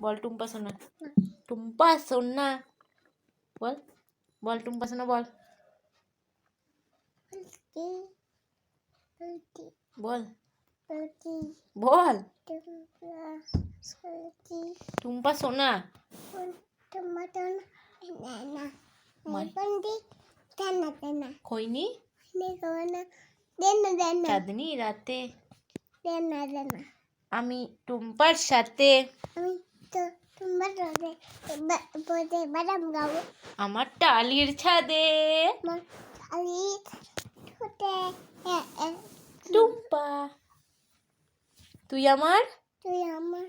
বল টুম্পা সোনা টুম্পা সোনা বল বল টুম্পা সোনা বল। বল। বল। টুম্পা সোনা খৈনি? চাঁদনি রাতে। আমি টুম্পার সাথে। আমার টালির ছাদে। আমার খালি ঠোঁটে টুম্পা তুই আমার? তুই আমার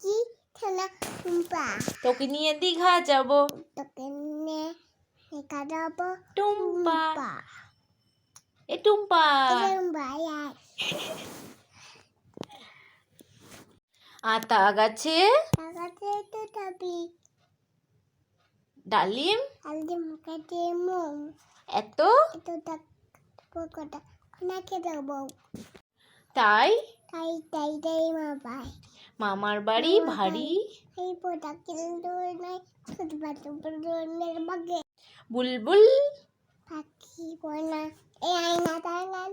কি খেলা টুম্পা। তোকে নিয়ে দীঘা যাব। তোকে নিয়ে দেখা যাব টুম্পা। এ টুম্পা। টুম্পা আতা গাছে ডালিম? এত? তাই? তাই তাই তাই মা মামার বাড়ি ভারী? বুলবুল? পাখি কোনা এই আয়না টাঙ্গান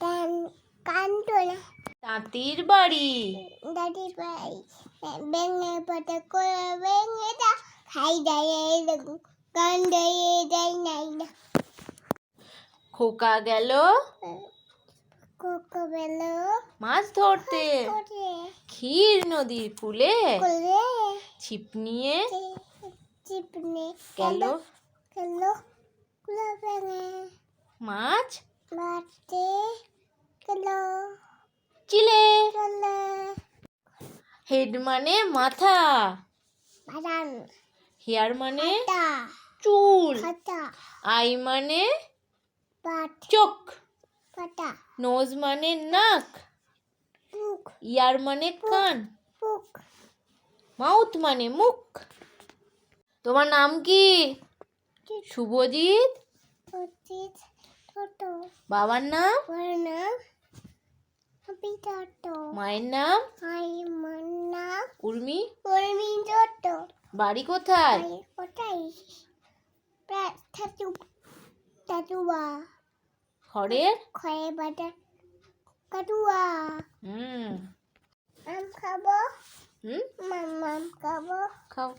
টান কান্টো না তাঁতির বাড়ি। দাদি ভাই বেঙ্গে পটে করে বেঙ্গে দা খাই দেয় গান দেয় দেয় নাই না। খোকা গেল? কোকো বেলো মাছ ধরতে। ক্ষীর নদীর কূলে। করে ছিপ নিয়ে। চিপনে গেল। গেল কুলো বেঙ্গে মাছ? মারতে গেল। চিলে। হেড মানে মাথা। হেয়ার মানে চুল। আই মানে চোখ। নোজ মানে নাক। ইয়ার মানে কান। মাউথ মানে মুখ। তোমার নাম কি? শুভজিৎ। অতীত ছোট। বাবার নাম? আমি ছোট মায়ের নাম? আই মান্না উর্মি? কর্মী ছোট বাড়ি কোথায়? কোথায় টাটুয়া ঘরের খয়ে বাটা কাটুয়া হুম। আম খাব? হুম? মাম মাম খাব? খাও।